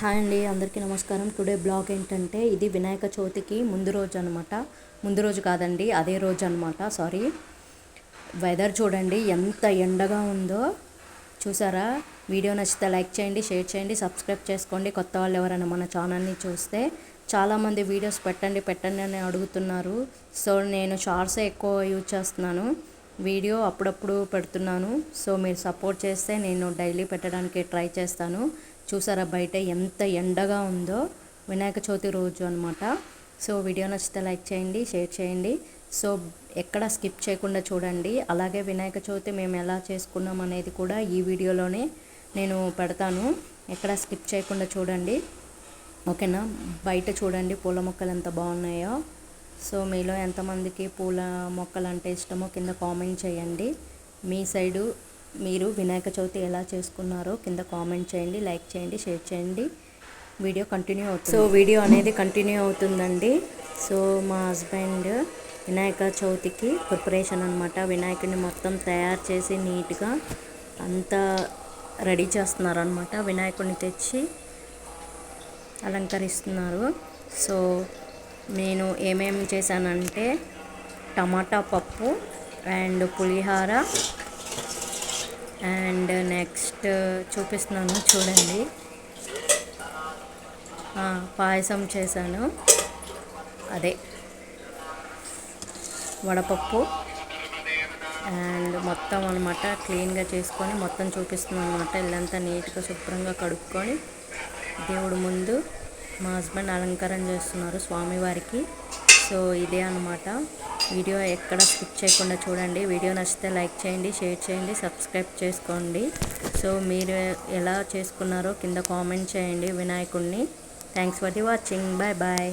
Hi అండి అందరికీ నమస్కారం. టుడే బ్లాగ్ ఏంటంటే ఇది వినాయక చవితికి ముందు రోజు అనమాట ముందు రోజు కాదండి అదే రోజు అనమాట సారీ వెదర్ చూడండి ఎంత ఎండగా ఉందో. చూసారా? వీడియో నచ్చితే లైక్ చేయండి షేర్ చేయండి సబ్స్క్రైబ్ చేసుకోండి. కొత్త వాళ్ళు ఎవరైనా మన ఛానల్ని చూస్తే చాలామంది వీడియోస్ పెట్టండి పెట్టండి అని అడుగుతున్నారు. సో నేను షార్ట్సే ఎక్కువ యూజ్ చేస్తున్నాను. వీడియో అప్పుడప్పుడు పెడుతున్నాను. సో మీరు సపోర్ట్ చేస్తే నేను డైలీ పెట్టడానికి ట్రై చేస్తాను. చూసారా బయట ఎంత ఎండగా ఉందో? వినాయక చవితి రోజు అనమాట సో వీడియో నచ్చితే లైక్ చేయండి షేర్ చేయండి. సో ఎక్కడ స్కిప్ చేయకుండా చూడండి. అలాగే వినాయక చవితి మేము ఎలా చేసుకున్నాం అనేది కూడా ఈ వీడియోలోనే నేను పెడతాను. ఎక్కడ స్కిప్ చేయకుండా చూడండి. ఓకేనా? బయట చూడండి పూల మొక్కలు ఎంత బాగున్నాయో. సో మీలో ఎంతమందికి పూల మొక్కలు అంటే ఇష్టమో కింద కామెంట్ చేయండి. మీ సైడు మీరు వినాయక చవితి ఎలా చేసుకున్నారో కింద కామెంట్ చేయండి లైక్ చేయండి షేర్ చేయండి. వీడియో కంటిన్యూ అవుతుంది. సో వీడియో అనేది కంటిన్యూ అవుతుందండి. సో మా హస్బెండ్ వినాయక చవితికి ప్రిపరేషన్ అనమాట వినాయకుడిని మొత్తం తయారు చేసి నీట్గా అంతా రెడీ చేస్తున్నారు అనమాట వినాయకుడిని తెచ్చి అలంకరిస్తున్నారు. సో నేను ఏమేమి చేశానంటే టమాటా పప్పు అండ్ పులిహార నెక్స్ట్ చూపిస్తున్నాను చూడండి. పాయసం చేశాను. అదే. వడపప్పు అండ్ మొత్తం అనమాట క్లీన్గా చేసుకొని మొత్తం చూపిస్తున్నాను అనమాట ఇల్లంతా నీట్గా శుభ్రంగా కడుక్కొని దేవుడు ముందు మా హస్బెండ్ అలంకారం చేస్తున్నారు స్వామివారికి. సో ఇదే అనమాట వీడియో ఎక్కడ స్కిప్ చేయకుండా చూడండి. వీడియో నచ్చితే లైక్ చేయండి షేర్ చేయండి సబ్స్క్రైబ్ చేసుకోండి. సో మీరు ఎలా చేసుకున్నారో కింద కామెంట్ చేయండి వినాయకుడిని thanks for the watching. Bye bye.